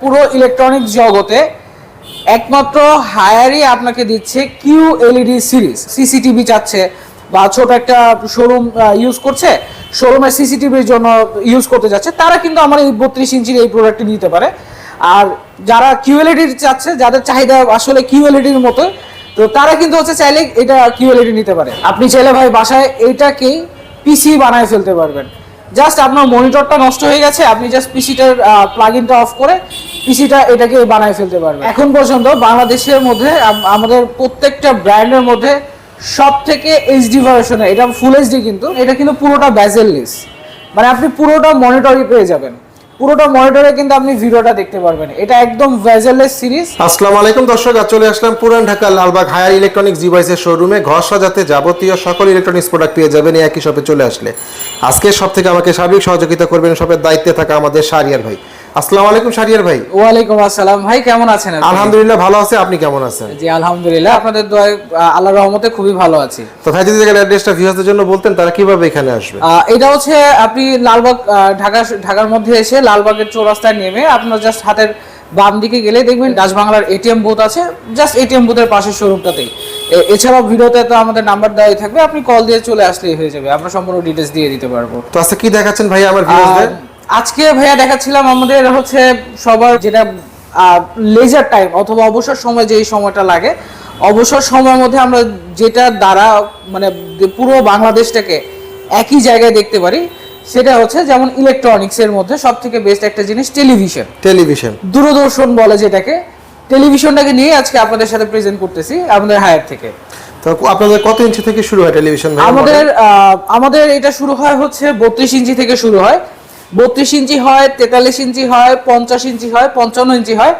পুরো ইলেকট্রনিক জগতে একমাত্র হায়ারই আপনাকে দিচ্ছে কিউ এলইডি সিরিজ সিসিটিভি চাচ্ছে বা ছোট একটা শোরুম ইউজ করছে শোরুমে সিসিটিভির জন্য ইউজ করতে যাচ্ছে, তারা কিন্তু আমার এই বত্রিশ ইঞ্চির এই প্রোডাক্টটি নিতে পারে। আর যারা কিউএলইডি চাচ্ছে, যাদের চাহিদা আসলে কিউএলইডির মতো তো তারা কিন্তু হচ্ছে চাইলে এটা কিউএলইডি নিতে পারে। আপনি চাইলে ভাই বাসায় এইটাকেই পিসি বানায় ফেলতে পারবেন। জাস্ট আপনার মনিটরটা নষ্ট হয়ে গেছে, আপনি জাস্ট পিসিটার প্লাগ ইনটা অফ করে পিসিটা এটাকে বানায় ফেলতে পারবেন এখন পর্যন্ত বাংলাদেশের মধ্যে আমাদের প্রত্যেকটা ব্র্যান্ডের মধ্যে সব থেকে এইচডি ভার্সনে এটা ফুল এইচডি কিন্তু, এটা কিন্তু পুরোটা ব্যাজেললেস মানে আপনি পুরোটা মনিটরই পেয়ে যাবেন। পুরোটা মনিটরে কিন্তু আপনি ভিডিওটা দেখতে পারবেন। এটা একদম ভেজেললেস সিরিজ আসসালামু আলাইকুম দর্শক, আজ চলে আসলাম পুরান ঢাকা লালবাগ হায়ার ইলেকট্রনিক্স ডিভাইসের শোরুমে ঘর সাজাতে যাবতীয় সকল ইলেকট্রনিক্স প্রোডাক্ট পেয়ে যাবেন এই একই শপে চলে আসলে। আজকে সব থেকে আমাকে সার্বিক সহযোগিতা করবেন শপের দায়িত্বে থাকা আমাদের শারিয়ার ভাই। আসসালামু আলাইকুম শারিয়ার ভাই। ওয়ালাইকুম আসসালাম। ভাই কেমন আছেন? আলহামদুলিল্লাহ ভালো আছে আপনি কেমন আছেন? জি আলহামদুলিল্লাহ। আপনাদের দোয়ায় আল্লাহর রহমতে খুবই ভালো আছি। তো ভাই যদি জায়গার অ্যাড্রেসটা ভিউয়ারদের জন্য বলতেন তারা কীভাবে এখানে আসবে? এটা হচ্ছে আপনি লালবাগ ঢাকা ঢাকার মধ্যে এসে লালবাগের চৌরাস্তায় নেমে আপনার জাস্ট হাতের বাম দিকে গেলে দেখবেন ডাচ বাংলার এটিএম বুথ আছে। জাস্ট এটিএম বুথের পাশের শোরুমটাতেই এছাড়াও ভিডিওতে তো আমাদের নাম্বার দেওয়াই থাকবে। আপনি কল দিয়ে চলে আসলেই হয়ে যাবে। আমরা সম্পূর্ণ ডিটেলস দিয়ে দিতে পারব। তো আজকে কি দেখাচ্ছেন ভাই আমার ভিউয়ারদের আজকে ভাইয়া দেখাচ্ছিলাম আমাদের হচ্ছে সবার যেটা লেজার টাইম অথবা অবসর সময় যেই সময়টা লাগে অবসর সময়ের মধ্যে আমরা যেটা দ্বারা মানে পুরো বাংলাদেশটাকে একই জায়গায় দেখতে পারি সেটা হচ্ছে যেমন ইলেকট্রনিক্স এর মধ্যে সব থেকে বেস্ট একটা জিনিস টেলিভিশন টেলিভিশন দূরদর্শন বলে যেটাকে টেলিভিশনটাকে নিয়ে আজকে আপনাদের সাথে প্রেজেন্ট করতেছি আমাদের হায়ার থেকে। তো আপনাদের কত ইঞ্চি থেকে শুরু হয় টেলিভিশন আমাদের আমাদের এটা শুরু হয় হচ্ছে বত্রিশ ইঞ্চি থেকে শুরু হয়। বত্রিশ ইঞ্চি হয় তেতাল্লিশ ইঞ্চি হয় পঞ্চাশ ইঞ্চি হয় পঞ্চান্ন ইঞ্চি হয়।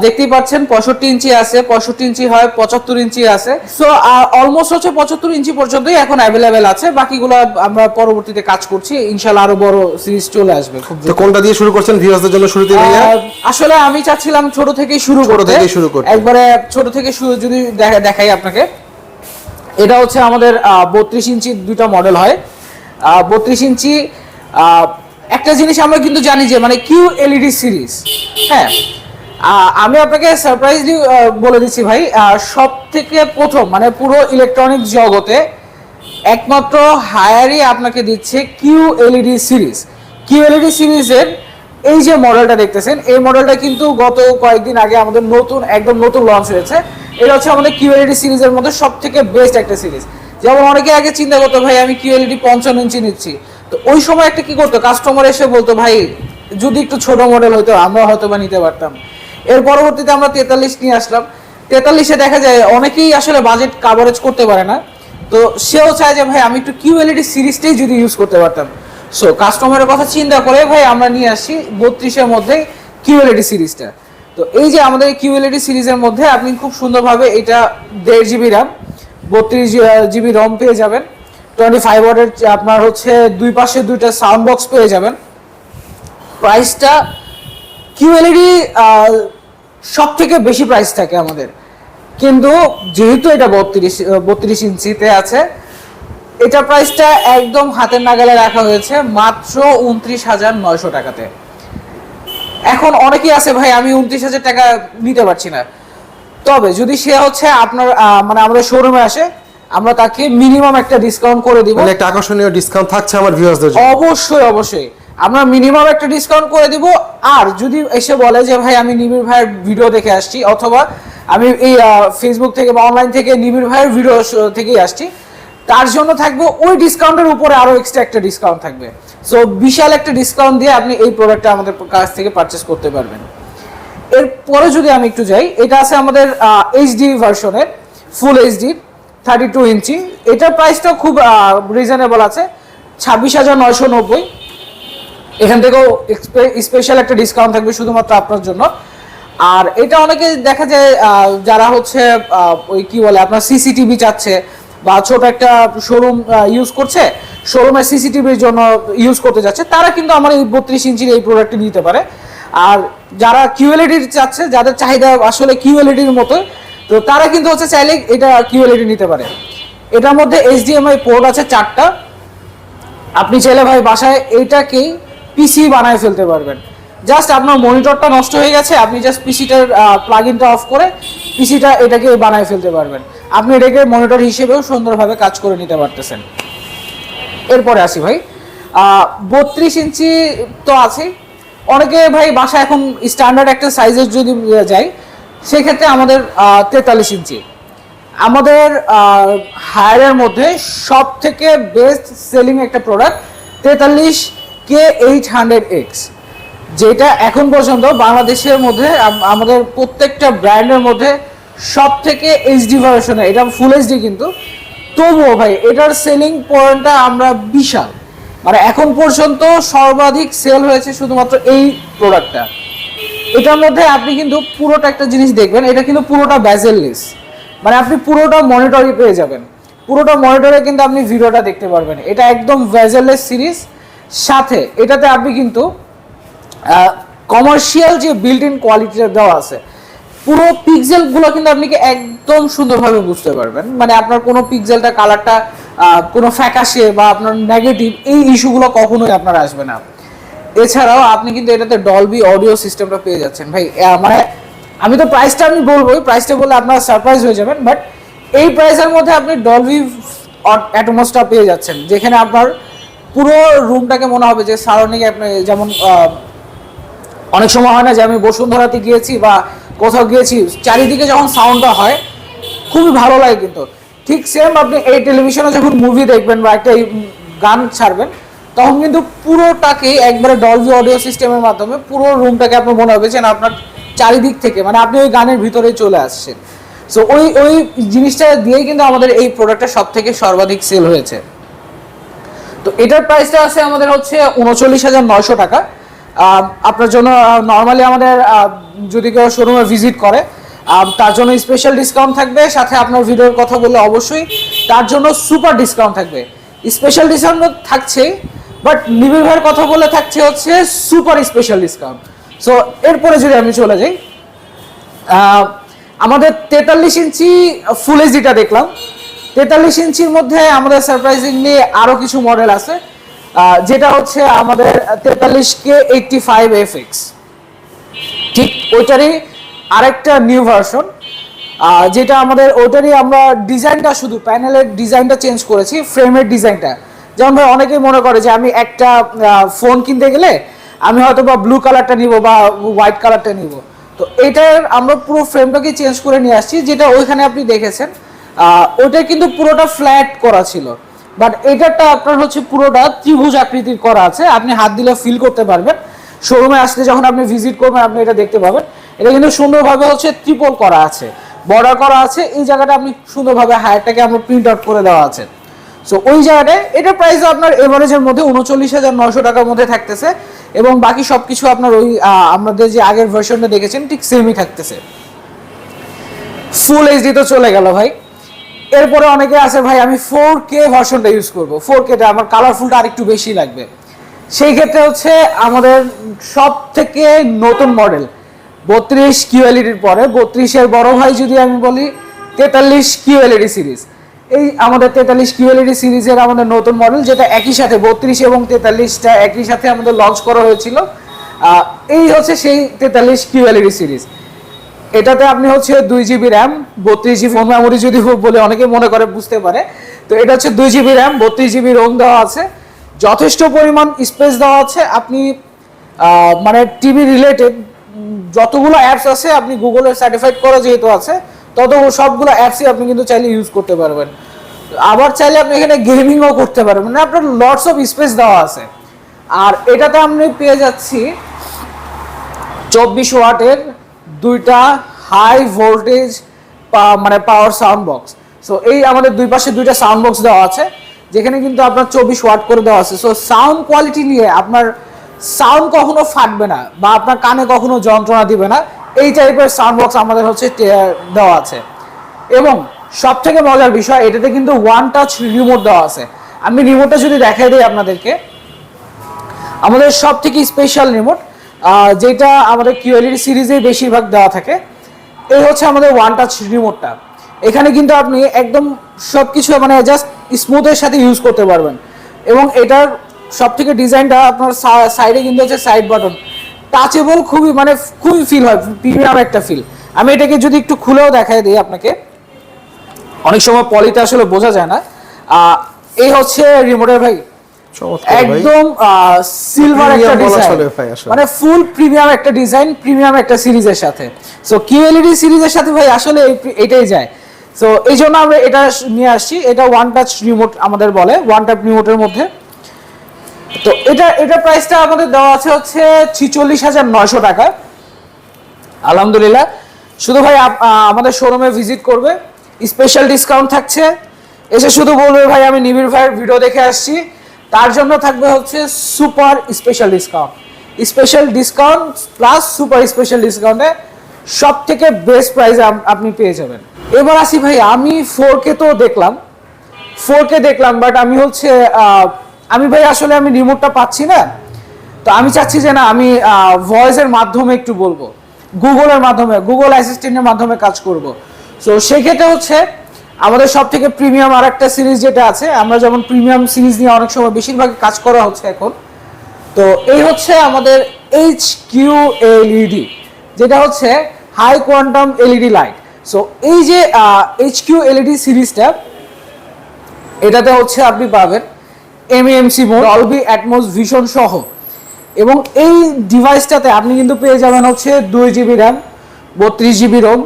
দেখতেই পাচ্ছেন পঁয়ষট্টি ইঞ্চি আছে পঁয়ষট্টি ইঞ্চি হয় পঁচাত্তর ইঞ্চি আছে। সো অলমোস্ট হচ্ছে পঁচাত্তর ইঞ্চি পর্যন্তই এখন অ্যাভেলেবেল আছে। বাকিগুলো আমরা পরবর্তীতে কাজ করছি। ইনশাল্লাহ আরও বড় সিরিজ চলে আসবে তো কোনটা দিয়ে শুরু করছেন ভিউয়ারদের জন্য শুরুতে ভাইয়া? আহ, আসলে আমি চাচ্ছিলাম ছোট থেকেই শুরু করতে। শুরু করতে। একবারে ছোট থেকে শুরু যদি দেখা- দেখাই আপনাকে। এটা হচ্ছে আমাদের বত্রিশ ইঞ্চি দুইটা মডেল হয়। বত্রিশ ইঞ্চি আহ, একটা জিনিস আমরা কিন্তু জানি যে মানে কিউ এলইডি সিরিজ হ্যাঁ আমি আপনাকে সারপ্রাইজলি বলে দিচ্ছি ভাই সব থেকে প্রথম মানে পুরো ইলেকট্রনিক জগতে একমাত্র হায়ারই আপনাকে দিচ্ছে Q LED series Q LED সিরিজের এই যে মডেলটা দেখতেছেন, এই মডেলটা কিন্তু গত কয়েকদিন আগে আমাদের নতুন, একদম নতুন লঞ্চ হয়েছে। এটা হচ্ছে আমাদের কিউএলইডি সিরিজের মধ্যে সব থেকে বেস্ট একটা সিরিজ যেমন অনেকে আগে চিন্তা করতো, ভাই, আমি কিউ কিউএলইডি পঞ্চান্ন ইঞ্চি নিচ্ছি। তো ওই সময় একটা কি করতো? কাস্টমার এসে বলতো, ভাই, যদি একটু ছোট মডেল হতো আমরা হয়তো বা নিতে পারতাম। এর পরবর্তীতে আমরা তেতাল্লিশ নিয়ে আসলাম। তেতাল্লিশে দেখা যায় অনেকেই আসলে বাজেট কাভারেজ করতে পারে না। তো সেও চায় যে, ভাই, আমি একটু কিউএলইডি সিরিজটাই যদি ইউজ করতে পারতাম। সো কাস্টমারের কথা চিন্তা করে, ভাই, আমরা নিয়ে আসি বত্রিশের মধ্যে কিউএলইডি সিরিজটা। তো এই যে আমাদের কিউএলইডি সিরিজের মধ্যে আপনি খুব সুন্দরভাবে এটা দেড় জিবি র্যাম বত্রিশ জিবি রম পেয়ে যাবেন। টোয়েন্টি ফাইভ ওয়াটের আপনার হচ্ছে দুই পাশে দুইটা সাউন্ড বক্স পেয়ে যাবেন। প্রাইসটা কিউএলইডি সব থেকে বেশি প্রাইস থাকে আমাদের। কিন্তু যেহেতু এটা বত্রিশ বত্রিশ ইঞ্চিতে আছে, এটা প্রাইসটা একদম হাতের নাগালে রাখা হয়েছে মাত্র উনত্রিশ হাজার নয়শো টাকাতে। এখন অনেকেই আছে, ভাই, আমি উনত্রিশ হাজার টাকা নিতে পারছি না। তবে যদি সে হচ্ছে আপনার মানে আমাদের শোরুমে আসে আমরা তাকে মিনিমাম একটা ডিসকাউন্ট করে দিব। মানে একটা আকর্ষণীয় ডিসকাউন্ট থাকছে আমার ভিউয়ারদের জন্য। অবশ্যই অবশ্যই। আমরা মিনিমাম একটা ডিসকাউন্ট করে দিব। আর যদি এসে বলে যে ভাই আমি নিবিড় ভাইয়ের ভিডিও দেখে আসছি অথবা আমি এই ফেসবুক থেকে বা অনলাইন থেকে নিবিড় ভাইয়ের ভিডিও থেকেই আসছি তার জন্য থাকবে ওই ডিসকাউন্টের উপরে আরও এক্সট্রা একটা ডিসকাউন্ট থাকবে। সো বিশাল একটা ডিসকাউন্ট দিয়ে আপনি এই প্রোডাক্টটা আমাদের কাছ থেকে পারচেস করতে পারবেন। এরপরে যদি আমি একটু যাই এটা আছে আমাদের এইচডি ভার্সনের full HD thirty two inch. এটার প্রাইসটা খুব রিজনেবল আছে। ছাব্বিশ হাজার নয়শো নব্বই। এখান থেকেও স্পেশাল একটা ডিসকাউন্ট থাকবে শুধুমাত্র আপনার জন্য। আর এটা অনেকে দেখা যায় যারা হচ্ছে ওই কি বলে, আপনার সিসিটিভি চাচ্ছে বা ছোট একটা শোরুম ইউজ করছে শোরুমে সিসিটিভির জন্য ইউজ করতে যাচ্ছে, তারা কিন্তু আমার এই বত্রিশ ইঞ্চির এই প্রোডাক্টটি নিতে পারে। আর যারা কিউএলইডি চাচ্ছে, যাদের চাহিদা আসলে কিউএলইডির মতো তো তারা কিন্তু হচ্ছে চাইলে এটা কিউএলইডি নিতে পারে। এটার মধ্যে এইচডিএমআই পোর্ট আছে চারটা। আপনি চাইলে ভাই বাসায় এইটাকেই পিসি বানায় ফেলতে পারবেন। জাস্ট আপনার মনিটরটা নষ্ট হয়ে গেছে, আপনি জাস্ট পিসিটার প্লাগ অফ করে পিসিটা এটাকে বানায় ফেলতে পারবেন। আপনি এটাকে মনিটর হিসেবেও সুন্দরভাবে কাজ করে নিতে পারতেছেন। এরপরে আসি ভাই। বত্রিশ ইঞ্চি তো আছে অনেকে ভাই বাসা এখন স্ট্যান্ডার্ড একটা সাইজের যদি যাই সেক্ষেত্রে আমাদের তেতাল্লিশ ইঞ্চি। আমাদের হায়ারের মধ্যে সব থেকে বেস্ট সেলিং একটা প্রোডাক্ট তেতাল্লিশ কে এইট হান্ড্রেড এক্স যেটা এখন পর্যন্ত বাংলাদেশের মধ্যে আমাদের প্রত্যেকটা ব্র্যান্ডের মধ্যে সব থেকে এইচডি ভার্সনে এটা ফুল এইচডি কিন্তু। তবুও ভাই, এটার সেলিং পয়েন্টটা আমরা বিশাল। মানে এখন পর্যন্ত সর্বাধিক সেল হয়েছে শুধুমাত্র এই প্রোডাক্টটা এটার মধ্যে আপনি কিন্তু পুরোটা একটা জিনিস দেখবেন, এটা কিন্তু পুরোটা ব্যাজেললেস মানে আপনি পুরোটা মনিটরে পেয়ে যাবেন। পুরোটা মনিটরে কিন্তু আপনি ভিডিওটা দেখতে পারবেন। এটা একদম ভ্যাজেললেস সিরিজ সাথে এটাতে আপনি কিন্তু কমার্শিয়াল যে বিল্ট ইন কোয়ালিটিটা দেওয়া আছে, পুরো পিক্সেলগুলো কিন্তু আপনি একদম সুন্দরভাবে বুঝতে পারবেন। মানে আপনার কোনো পিক্সেলটা কালারটা কোনো ফ্যাকাশে বা আপনার নেগেটিভ এই ইস্যুগুলো কখনোই আপনার আসবে না। এছাড়াও আপনি কিন্তু এটাতে ডলবি অডিও সিস্টেমটা পেয়ে যাচ্ছেন। ভাই মানে আমি তো প্রাইসটা আমি বলবোই প্রাইসটা বললে আপনারা সারপ্রাইজ হয়ে যাবেন বাট এই প্রাইসের মধ্যে আপনি ডলবি অ্যাটমসটা পেয়ে যাচ্ছেন, যেখানে আপনার পুরো রুমটাকে মনে হবে যে সারাউন্ডিং আপনি যেমন অনেক সময় হয় না যে আমি বসুন্ধরাতে গিয়েছি বা কোথাও গিয়েছি, চারিদিকে যখন সাউন্ডটা হয়, খুবই ভালো লাগে কিন্তু। ঠিক সেম আপনি এই টেলিভিশনে যখন মুভি দেখবেন বা একটা গান ছাড়বেন তখন কিন্তু পুরোটাকে একবারে ডলবি অডিও সিস্টেমের মাধ্যমে পুরো রুমটাকে আপনার মনে হবে আপনার চারিদিক থেকে মানে আপনি ওই গানের ভিতরে চলে আসছেন। সো ওই ওই জিনিসটা দিয়েই কিন্তু আমাদের এই প্রোডাক্টটা সব থেকে সর্বাধিক সেল হয়েছে। তো এটার প্রাইসটা আছে আমাদের হচ্ছে উনচল্লিশ হাজার নয়শো টাকা। আপনার জন্য নর্মালি আমাদের যদি কেউ শোরুমে ভিজিট করে তার জন্য স্পেশাল ডিসকাউন্ট থাকবে। সাথে আপনার ভিডিওর কথা বললে অবশ্যই তার জন্য সুপার ডিসকাউন্ট থাকবে। স্পেশাল ডিসকাউন্ট থাকছে বাট নিবিড় কথা বলে থাকছে হচ্ছে সুপার স্পেশাল ডিসকাউন্ট সো এরপরে যদি আমি চলে যাই আমাদের তেতাল্লিশ ইঞ্চি ফুল এইচডিটা দেখলাম। তেতাল্লিশ ইঞ্চির মধ্যে আমাদের সারপ্রাইজিংলি আরও কিছু মডেল আছে যেটা হচ্ছে আমাদের তেতাল্লিশ K eighty five F X ঠিক ওইটারই আরেকটা নিউ ভার্সন যেটা আমাদের ওইটারই আমরা ডিজাইনটা শুধু প্যানেলের ডিজাইনটা চেঞ্জ করেছি ফ্রেমের ডিজাইনটা যেমন ভাই অনেকেই মনে করে যে আমি একটা ফোন কিনতে গেলে আমি হয়তো বা ব্লু কালারটা নিব বা হোয়াইট কালারটা নিব। তো এটার আমরা পুরো ফ্রেমটাকে চেঞ্জ করে নিয়ে আসছি, যেটা ওইখানে আপনি দেখেছেন। ওটা কিন্তু পুরোটা ফ্ল্যাট করা ছিল। বাট এটারটা আপনার হচ্ছে পুরোটা ত্রিভুজ আকৃতির করা আছে। আপনি হাত দিলে ফিল করতে পারবেন। শোরুমে আসলে যখন আপনি ভিজিট করবেন, আপনি এটা দেখতে পাবেন। এটা কিন্তু সুন্দরভাবে হচ্ছে ত্রিপল করা আছে। বর্ডার করা আছে। এই জায়গাটা আপনি সুন্দরভাবে হায়ারটাকে আমরা প্রিন্ট আউট করে দেওয়া আছে। সো ওই জায়গাটায় এটা প্রাইস আপনার এভারেজের মধ্যে উনচল্লিশ হাজার নশো টাকার মধ্যে থাকতেছে এবং বাকি সব কিছু আপনার ওই আমাদের যে আগের ভার্সনটা দেখেছেন, ঠিক সেমই থাকতেছে। ফুল এইচডি তো চলে গেল ভাই। এরপরে অনেকে আছে, ভাই, আমি ফোর কে ভার্সনটা ইউজ করব। ফোর কেটা আমার কালারফুলটা আরেকটু বেশি লাগবে। সেই ক্ষেত্রে হচ্ছে আমাদের সব থেকে নতুন মডেল বত্রিশ কিউএলইডির পরে। বত্রিশের বড় ভাই যদি আমি বলি, তেতাল্লিশ কিউএলইডি সিরিজ এই আমাদের তেতাল্লিশ কিউএলইডি সিরিজের আমাদের নতুন মডেল যেটা একই সাথে বত্রিশ এবং তেতাল্লিশটা একই সাথে আমাদের লঞ্চ করা হয়েছিল। এই হচ্ছে সেই তেতাল্লিশ কিউএলইডি সিরিজ। এটাতে আপনি হচ্ছে দুই জিবি র্যাম বত্রিশ জিবি ফোন মেমোরি যদি হোক বলে অনেকে মনে করে, বুঝতে পারে। তো এটা হচ্ছে দুই জিবি র্যাম বত্রিশ জিবি রোম দেওয়া আছে। যথেষ্ট পরিমাণ স্পেস দেওয়া আছে। আপনি মানে টিভি রিলেটেড যতগুলো অ্যাপস আছে, আপনি গুগলের সার্টিফাইড করা যেহেতু আছে তত সবগুলো অ্যাপসই আপনি কিন্তু চাইলে ইউজ করতে পারবেন। আবার চাইলে আপনি এখানে গেমিংও করতে পারবেন। মানে আপনার লটস অফ স্পেস দেওয়া আছে। আর এটাতে আপনি পেয়ে যাচ্ছি চব্বিশ ওয়াটের দুইটা হাই ভোল্টেজ মানে পাওয়ার সাউন্ড বক্স সো এই আমাদের দুই পাশে দুইটা সাউন্ড বক্স দেওয়া আছে। যেখানে কিন্তু আপনার চব্বিশ ওয়াট করে দেওয়া আছে। সো সাউন্ড কোয়ালিটি নিয়ে আপনার সাউন্ড কখনো ফাটবে না বা আপনার কানে কখনো যন্ত্রণা দিবে না। এই টাইপের সাউন্ড বক্স আমাদের হচ্ছে দেওয়া আছে। এবং সব থেকে মজার বিষয়, এটাতে কিন্তু ওয়ান টাচ রিমোট দেওয়া আছে। আমি রিমোটটা যদি দেখাই দিই আপনাদেরকে, আমাদের সব থেকে স্পেশাল রিমোট যেটা আমাদের কিউএলইডি সিরিজে বেশিরভাগ দেওয়া থাকে, এই হচ্ছে আমাদের ওয়ান টাচ রিমোটটা এখানে কিন্তু আপনি একদম সব কিছু মানে জাস্ট স্মুথের সাথে ইউজ করতে পারবেন। এবং এটার সব থেকে ডিজাইনটা আপনার সাইডে কিন্তু হচ্ছে সাইড বাটন টাচেবল খুবই মানে খুবই ফিল হয় প্রিমিয়াম একটা ফিল আমি এটাকে যদি একটু খুলেও দেখাই দিই আপনাকে। অনেক সময় পলিতে আসলে বোঝা যায় না। এই হচ্ছে রিমোটের ভাই। একদম সিলভার একটা ডিজাইন। মানে ফুল প্রিমিয়াম একটা ডিজাইন প্রিমিয়াম একটা সিরিজের সাথে। সো কিউএলইডি সিরিজের সাথে ভাই আসলে এটাই যায়। সো এই জন্য আমরা এটা নিয়ে আসছি। এটা ওয়ান টাচ রিমোট আমাদের বলে ওয়ান টাচ রিমোটের মধ্যে। তো এটা এটা প্রাইসটা আমাদের দেওয়া আছে হচ্ছে ছিচল্লিশ হাজার নয়শো টাকা। আলহামদুলিল্লাহ। শুধু ভাই আমাদের শোরুমে ভিজিট করবে। স্পেশাল ডিসকাউন্ট থাকছে। এসে শুধু বলবে, ভাই, আমি নিবিড় ভাইয়ের ভিডিও দেখে আসছি। তার জন্য থাকবে হচ্ছে super special discount special discount plus super special ডিসকাউন্টে সব থেকে বেস্ট প্রাইস আপনি পেয়ে যাবেন। এবার আসি ভাই, আমি ফোর কে তো দেখলাম। ফোর কে দেখলাম বাট আমি হচ্ছে আমি ভাই, আসলে আমি রিমোটটা পাচ্ছি না। তো আমি চাচ্ছি যে না, আমি ভয়েসের মাধ্যমে একটু বলব। গুগলের মাধ্যমে গুগল অ্যাসিস্ট্যান্টের মাধ্যমে কাজ করব। সো সেক্ষেত্রে হচ্ছে, আমাদের সব থেকে প্রিমিয়াম আর একটা সিরিজ যেটা আছে, আমরা যেমন প্রিমিয়াম সিরিজ নিয়ে অনেক সময় বেশিরভাগ কাজ করা হচ্ছে এখন। তো এই হচ্ছে আমাদের এইচ কিউ এলইডি যেটা হচ্ছে high quantum LED light so এই যে এইচ কিউ এলইডি সিরিজটা এটাতে হচ্ছে আপনি পাবেন MMC mode Dolby Atmos Vision সহ। এবং এই ডিভাইসটাতে আপনি কিন্তু পেয়ে যাবেন হচ্ছে দুই জিবি র্যাম বত্রিশ জিবি রোম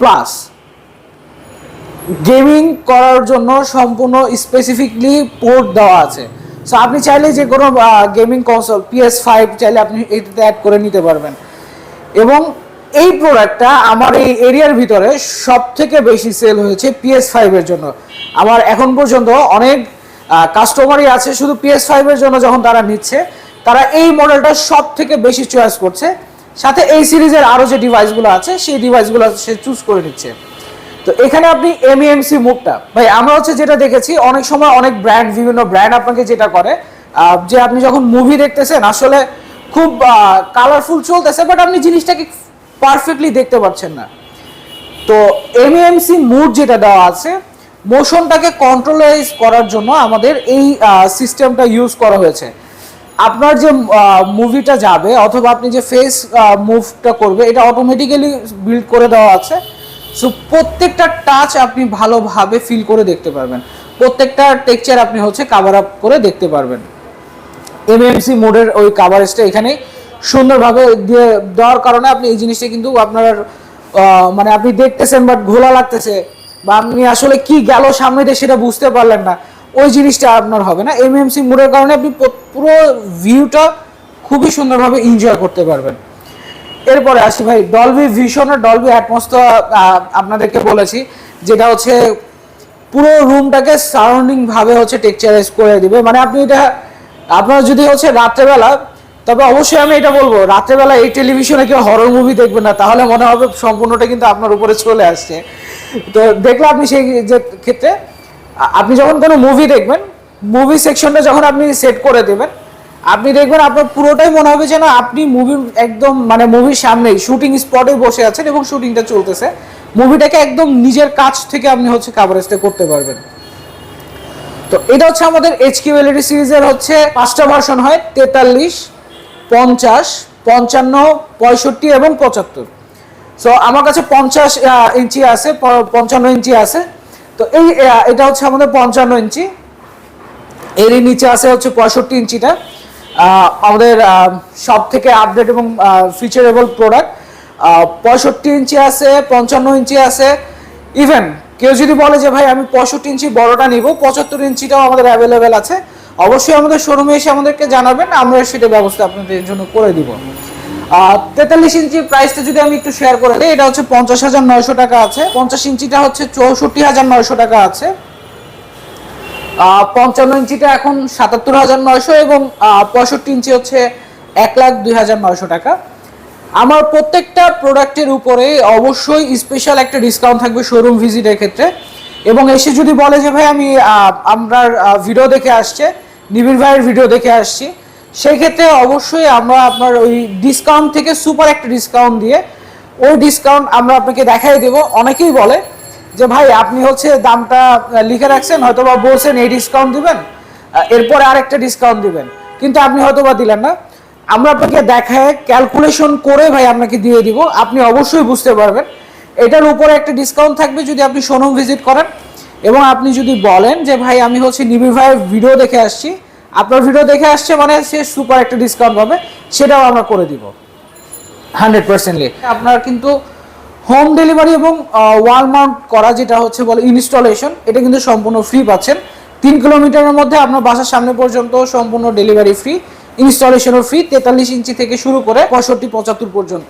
প্লাস গেমিং করার জন্য সম্পূর্ণ স্পেসিফিকলি পোর্ট দেওয়া আছে। সো আপনি চাইলে যে কোনো গেমিং কনসোল পিএস ফাইভ চাইলে আপনি এটাতে অ্যাড করে নিতে পারবেন। এবং এই প্রোডাক্টটা আমার এই এরিয়ার ভিতরে সব থেকে বেশি সেল হয়েছে পিএস ফাইভের জন্য। আমার এখন পর্যন্ত অনেক কাস্টমারই আছে, শুধু পিএস ফাইভের জন্য যখন তারা নিচ্ছে, তারা এই মডেলটা সব থেকে বেশি চয়েস করছে। সাথে এই সিরিজের আরও যে ডিভাইসগুলো আছে, সেই ডিভাইসগুলো সে চুজ করে নিচ্ছে। তো এখানে আপনি এমএমসি মুখটা, ভাই, আমরা হচ্ছে যেটা দেখেছি, অনেক সময় অনেক ব্র্যান্ড বিভিন্ন ব্র্যান্ড আপনাকে যেটা করে যে আপনি যখন মুভি দেখতেছেন, আসলে খুব কালারফুল চলতেছে বাট আপনি জিনিসটাকে পারফেক্টলি দেখতে পাচ্ছেন না। তো এমএমসি মুড যেটা দেওয়া আছে মোশনটাকে কন্ট্রোলাইজ করার জন্য আমাদের এই সিস্টেমটা ইউজ করা হয়েছে। আপনার যে মুভিটা যাবে অথবা আপনি যে ফেস মুভটা করবে, এটা অটোমেটিক্যালি বিল্ড করে দেওয়া আছে। সো প্রত্যেকটা টাচ আপনি ভালোভাবে ফিল করে দেখতে পারবেন। প্রত্যেকটা টেক্সচার আপনি হচ্ছে কাভার আপ করে দেখতে পারবেন। এমএমসি মোডের ওই কাভারেজটা এখানে সুন্দরভাবে দিয়ে দেওয়ার কারণে আপনি এই জিনিসটা কিন্তু আপনার মানে আপনি দেখতেছেন বাট ঘোলা লাগতেছে। বা আপনি আসলে কি গেল সামনে দিয়ে সেটা বুঝতে পারলেন না, ওই জিনিসটা আপনার হবে না। এম এমএমসি মোডের কারণে আপনি পুরো ভিউটা খুবই সুন্দরভাবে এনজয় করতে পারবেন। এরপরে আসি ভাই ডলবি ভিশন আর ডলবি অ্যাটমস তো আপনাদেরকে বলেছি, যেটা হচ্ছে পুরো রুমটাকে সারাউন্ডিং ভাবে হচ্ছে টেকচারাইজ করে দিবে। মানে আপনি এটা, আপনার যদি হচ্ছে রাত্রেবেলা, তবে অবশ্যই আমি এটা বলব, রাত্রেবেলা এই টেলিভিশনে কেউ হরর মুভি দেখবেন না, তাহলে মনে হবে সম্পূর্ণটা কিন্তু আপনার উপরে চলে আসছে। তো দেখলে আপনি সেই যে ক্ষেত্রে আপনি যখন কোনো মুভি দেখবেন মুভি সেকশনটা যখন আপনি সেট করে দেবেন, আপনি দেখবেন আপনার পুরোটাই মনে হবে যেন আপনি মুভি একদম মানে মুভির সামনেই শুটিং স্পটে বসে আছেন এবং শুটিংটা চলতেছে। মুভিটাকে একদম নিজের কাছ থেকে আপনি হচ্ছে কাভারেজটা করতে পারবেন। তো এটা হচ্ছে আমাদের এইচ কিউ এলইডি সিরিজের হচ্ছে পাঁচটা ভার্সন হয়, তেতাল্লিশ, পঞ্চাশ, পঞ্চান্ন, পঁয়ষট্টি এবং পঁচাত্তর। সো আমার কাছে পঞ্চাশ ইঞ্চি আছে পঞ্চান্ন ইঞ্চি আছে। তো এই এটা হচ্ছে আমাদের পঞ্চান্ন ইঞ্চি। এরই নিচে আছে হচ্ছে পঁয়ষট্টি ইঞ্চিটা। আমাদের সব থেকে আপডেট এবং ফিচারেবল প্রোডাক্ট পঁয়ষট্টি ইঞ্চি আছে, পঞ্চান্ন ইঞ্চি আছে। ইভেন কেউ যদি বলে যে, ভাই, আমি পঁয়ষট্টি ইঞ্চি বড়টা নিব, পঁচাত্তর ইঞ্চিটাও আমাদের অ্যাভেলেবেল আছে, অবশ্যই আমাদের শোরুমে এসে আমাদেরকে জানাবেন, আমরা সেটা ব্যবস্থা আপনাদের জন্য করে দিব। তেতাল্লিশ ইঞ্চির প্রাইসটা যদি আমি একটু শেয়ার করে দিই, এটা হচ্ছে পঞ্চাশ হাজার নয়শো টাকা আছে। পঞ্চাশ ইঞ্চিটা হচ্ছে চৌষট্টি হাজার নয়শো টাকা আছে। পঞ্চান্ন ইঞ্চিটা এখন সাতাত্তর হাজার নয়শো এবং পঁয়ষট্টি ইঞ্চি হচ্ছে এক লাখ দুই হাজার নয়শো টাকা। আমার প্রত্যেকটা প্রোডাক্টের উপরে অবশ্যই স্পেশাল একটা ডিসকাউন্ট থাকবে শোরুম ভিজিটের ক্ষেত্রে। এবং এসে যদি বলে যে, ভাই, আমি আপনার ভিডিও দেখে আসছে, নিবিড় ভাইয়ের ভিডিও দেখে আসছি সেই ক্ষেত্রে অবশ্যই আমরা আপনার ওই ডিসকাউন্ট থেকে সুপার একটা ডিসকাউন্ট দিয়ে ওই ডিসকাউন্ট আমরা আপনাকে দেখাই দেব। অনেকেই বলে যে ভাই আপনি হচ্ছে দামটা লিখে রাখছেন হয়তো বা বলছেন এই ডিসকাউন্ট দিবেন আহ, আর একটা ডিসকাউন্ট দিবেন। কিন্তু আপনি হয়তো বা দিলেন না। আমরা আপনাকে দেখায় ক্যালকুলেশন করে ভাই আপনাকে দিয়ে দিব। আপনি অবশ্যই বুঝতে পারবেন। এটার উপরে একটা ডিসকাউন্ট থাকবে যদি আপনি শোরুম ভিজিট করেন। এবং আপনি যদি বলেন যে ভাই আমি হচ্ছে নিবিড় ভিডিও দেখে আসছি। আপনার ভিডিও দেখে আসছে মানে সে সুপার একটা ডিসকাউন্ট পাবে, সেটাও আমরা করে দিব। হান্ড্রেড পার্সেন্টলি আপনার কিন্তু হোম ডেলিভারি এবং ওয়াল মাউন্ট করা যেটা হচ্ছে বলে ইনস্টলেশন এটা কিন্তু সম্পূর্ণ ফ্রি পাচ্ছেন। তিন কিলোমিটারের মধ্যে আপনার বাসার সামনে পর্যন্ত সম্পূর্ণ ডেলিভারি ফ্রি ইনস্টলেশনও ফ্রি তেতাল্লিশ ইঞ্চি থেকে শুরু করে পঁয়ষট্টি পঁচাত্তর পর্যন্ত।